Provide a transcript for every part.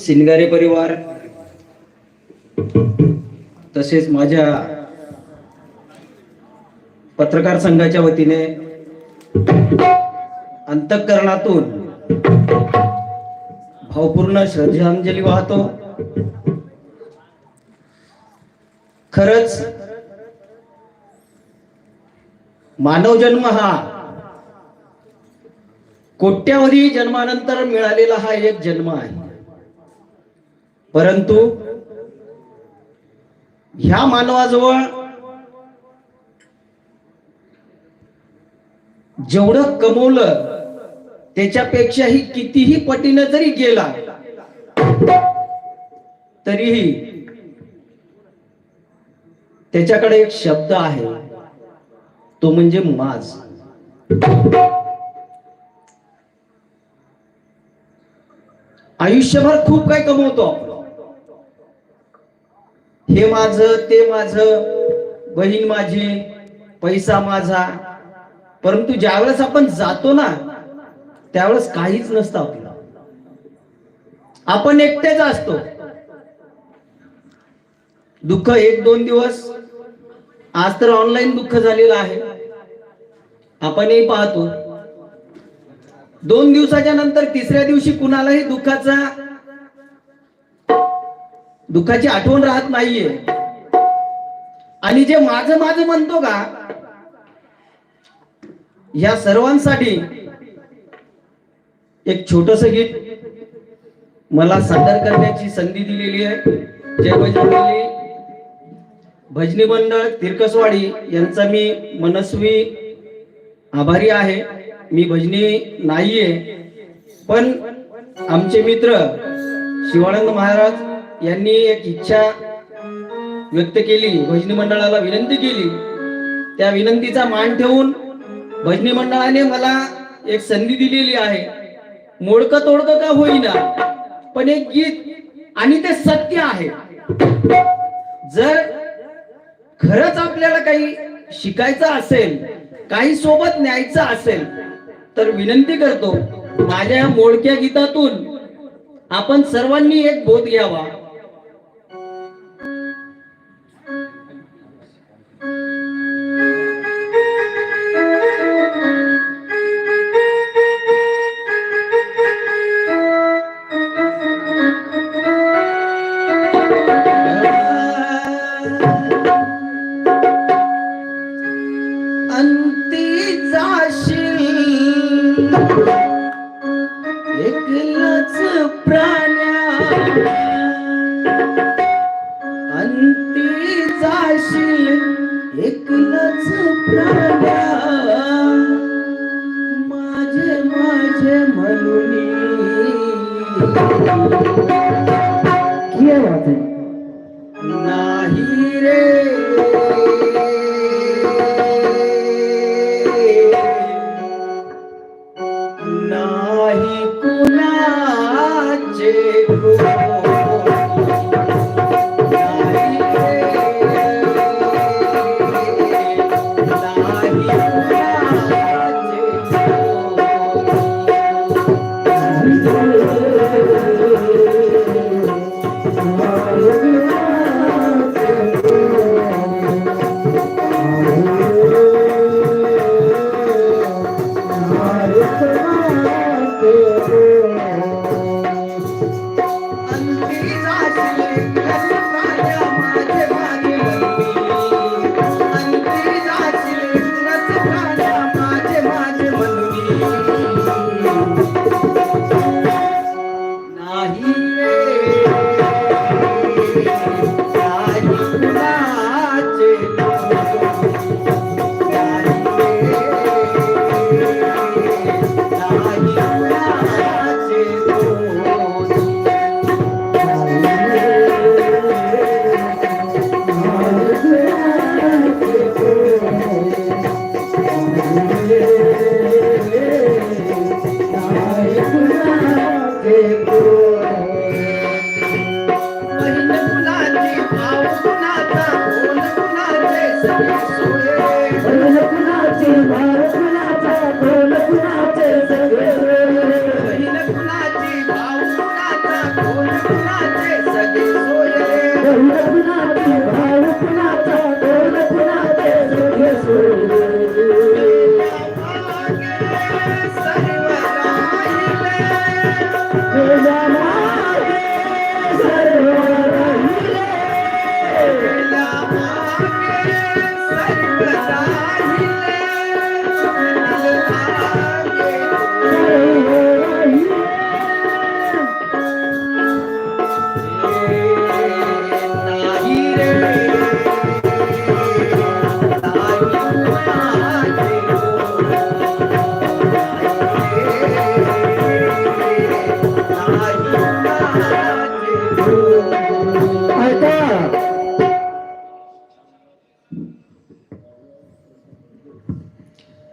सिंगारे परिवार तसेच माझ्या पत्रकार संघाच्या वतीने अंतःकरणातून भावपूर्ण श्रद्धांजली वाहतो. खरच मानव जन्म हा कोट्यावधी जन्मानंतर मिळालेला हा एक जन्म आहे. परंतु ह्या मानवाजवळ जेवढं कमवलं त्याच्यापेक्षाही कितीही पटीनं जरी गेला तरीही त्याच्याकडे एक शब्द आहे तो म्हणजे माज आयुष्यभर खूप काही कमवतो आपण. हे माझं ते माझं बहीण माझी पैसा माझा. परंतु ज्यावेळेस आपण जातो ना त्यावेळेस काहीच नसतं आपलं आपण एकटेच असतो. दुःख एक दोन दिवस. आज तर ऑनलाईन दुःख झालेलं आहे. आपणही पाहतो. दोन दिवसाच्या नंतर तिसऱ्या दिवशी कुणालाही दुःखाचा दुःखाची आठवण राहत नाहीये. आणि जे माझं माझं म्हणतो का या सर्वांसाठी एक छोटस गीत मला सादर करण्याची संधी दिलेली आहे. जय भजनी भजनी मंडळ तिरकसवाडी यांचा मी मनस्वी आभारी आहे. मी भजनी नाहीये पण आमचे मित्र शिवानंद महाराज यांनी एक इच्छा व्यक्त केली भजनी मंडळाला विनंती केली. त्या विनंतीचा मान ठेवून भजनी मंडळाने मला एक संधी दिलेली आहे. मोडकं तोडकं का होईना पण एक गीत आणि ते सत्य आहे. जर खरंच आपल्याला काही शिकायचं असेल काही सोबत न्यायचं असेल तर विनंती करतो माझ्या मोडक्या गीतातून आपण सर्वांनी एक बोध घ्यावा. माझे म्हणून. नाही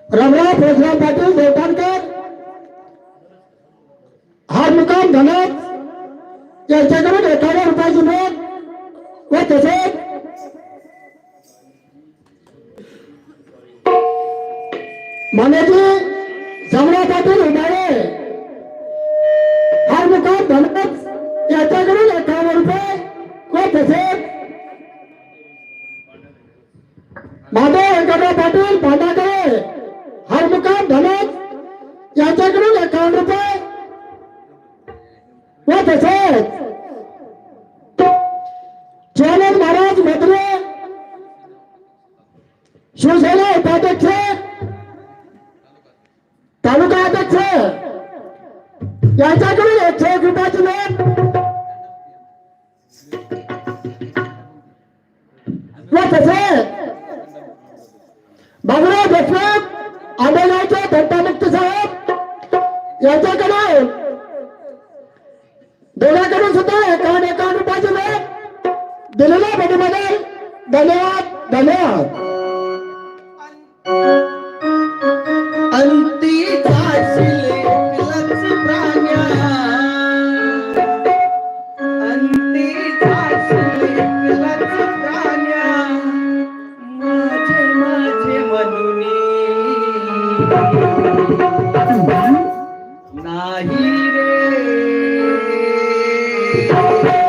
रमराव भोजराव पाटील देवतांकर हा मुकाम धनक यांच्याकडून एखाद्या रुपयाची नोट व तसेच मान्यजी समरा पाटील उभारे. हा मुकाम धनक याच्याकडून एकावन्न रुपये व तसेच माधव व्यंकटराव पाटील पांडाकडे हरमुकाम याच्याकडून अकाउंट एकावन्न रुपये. व तसेच यांच्याकडून दोघांकडून सुद्धा एकावन्न एकावन्न रुपयाचे नोट दिलेल्या भेटीबद्दल धन्यवाद धन्यवाद. नाही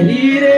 नाही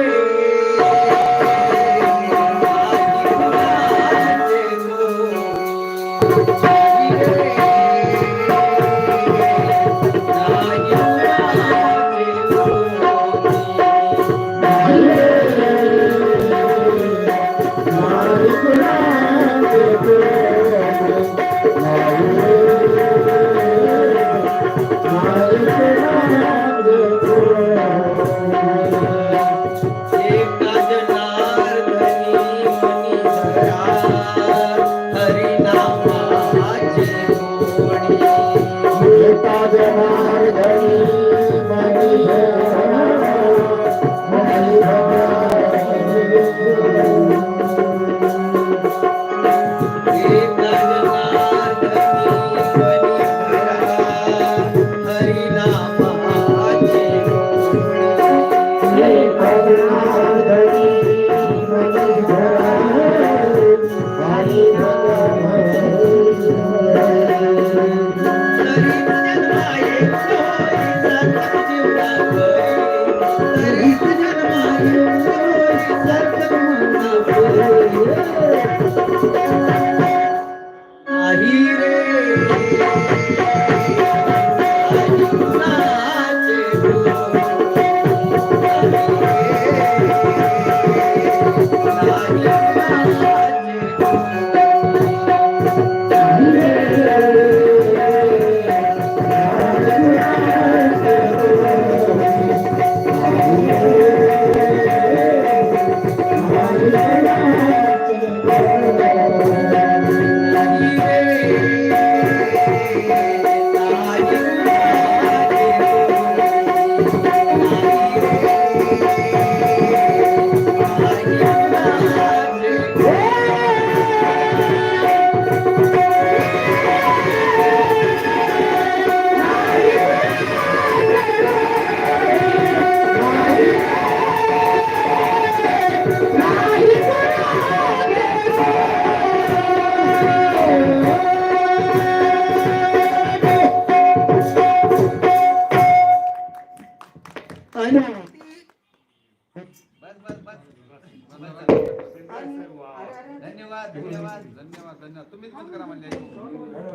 धन्यवाद धन्यवाद धन्यवाद धन्यवाद तुम्ही बंद करा म्हणले अंतीचा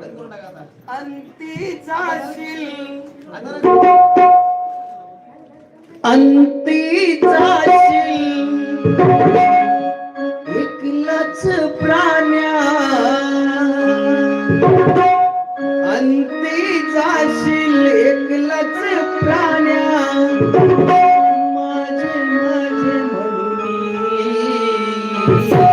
करून टाका प्राण म्हणून